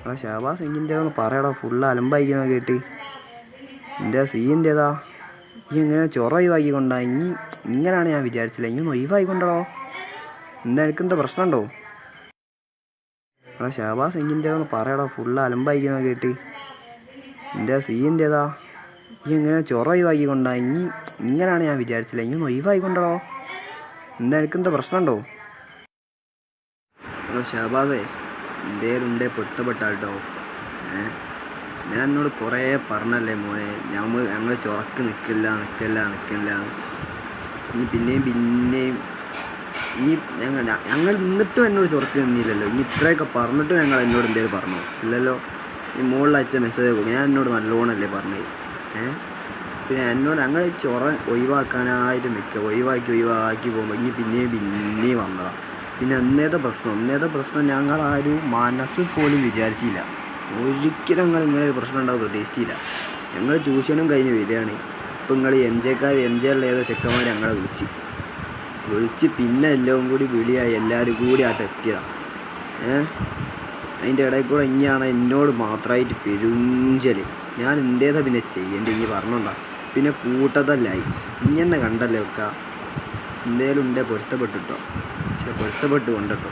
എടാ ഷാബാസ് എങ്കിന്റെ ഒന്ന് പറയടാ. ഫുള്ള് അലമ്പായിക്കുന്ന കേട്ട്. എന്റെ സീന്റെ ഏതാ ഈ ഇങ്ങനെ ചൊറ ഒഴിവാക്കിക്കൊണ്ടാ. ഇനി ഇങ്ങനെയാണ് ഞാൻ വിചാരിച്ചില്ല ഇനി ഒന്ന് ഒഴിവായിക്കൊണ്ടടോ കൊണ്ടോ എന്താ എനിക്കെന്താ പ്രശ്നമുണ്ടോ? എടാ ഷാബാസ് എങ്കിന്റെ ഒന്ന് പറയടാ. ഫുള്ള് അലമ്പായിക്കുന്ന കേട്ട്. എന്റെ സീന്റെ ഏതാ ഈ ഇങ്ങനെ ചൊറ ഒഴിവാക്കിക്കൊണ്ടാ. ഇനി ഇങ്ങനെയാണ് ഞാൻ വിചാരിച്ചില്ല ഇനി ഒന്ന് ഒഴിവായിക്കൊണ്ടടോ കൊണ്ടോ എന്താ എനിക്കെന്താ പ്രശ്നമുണ്ടോ? ഷാബാസേ എന്തേലും ഉണ്ടേ പൊരുത്തപ്പെട്ടാട്ടോ. ഏ? ഞാൻ എന്നോട് കുറേ പറഞ്ഞല്ലേ മോനെ ഞമ്മ ഞങ്ങൾ ചുറക്ക് നിൽക്കില്ല നിൽക്കില്ല നിൽക്കില്ല ഇനി പിന്നെയും പിന്നെയും ഇനി ഞങ്ങൾ ഞങ്ങൾ നിന്നിട്ടും എന്നോട് ചുറക്ക് നിന്നില്ലല്ലോ. ഇനി ഇത്രയൊക്കെ പറഞ്ഞിട്ടും ഞങ്ങൾ എന്നോട് എന്തേലും പറഞ്ഞു? ഇല്ലല്ലോ. ഈ മുകളിൽ അയച്ച മെസ്സേജ് കൊടുക്കും. ഞാൻ എന്നോട് നല്ലോണമല്ലേ പറഞ്ഞത്. ഏ? പിന്നെ എന്നോട് ഞങ്ങൾ ചൊറ ഒഴിവാക്കാനായിട്ട് നിൽക്കുക ഒഴിവാക്കി ഒഴിവാക്കി പോകുമ്പോൾ ഇനി പിന്നെയും പിന്നെയും വന്നതാണ് പിന്നെ അന്നേത്തെ പ്രശ്നം അന്നേത്തെ പ്രശ്നം ഞങ്ങൾ ആരും മനസ്സിൽ പോലും വിചാരിച്ചില്ല. ഒരിക്കലും ഞങ്ങൾ ഇങ്ങനെ ഒരു പ്രശ്നം ഉണ്ടാവും പ്രതീക്ഷിച്ചില്ല. ഞങ്ങൾ ട്യൂഷനും കഴിഞ്ഞ് വരികയാണ്. ഇപ്പം നിങ്ങൾ എം ജെക്കാർ എം ജെ ഉള്ള ഏതോ ചെക്കന്മാർ ഞങ്ങളെ വിളിച്ച്. വിളിച്ച് പിന്നെ എല്ലാം കൂടി വിളിയായി എല്ലാവരും കൂടി ആട്ട് എത്തിയതാണ് ഏ? അതിന്റെ ഇടയിൽ കൂടെ ഇനിയാണ് എന്നോട് മാത്രമായിട്ട് പെരുഞ്ചൽ. ഞാൻ എന്തേതാ പിന്നെ ചെയ്യേണ്ടി ഇനി പറഞ്ഞോണ്ടാ. പിന്നെ കൂട്ടത്തല്ലായി ഇങ്ങനെ കണ്ടല്ലേ വെക്ക? എന്തേലും ഉണ്ടേ പൊരുത്തപ്പെട്ടിട്ടോ. പക്ഷെ പൊരുത്തപ്പെട്ട് കൊണ്ടട്ടോ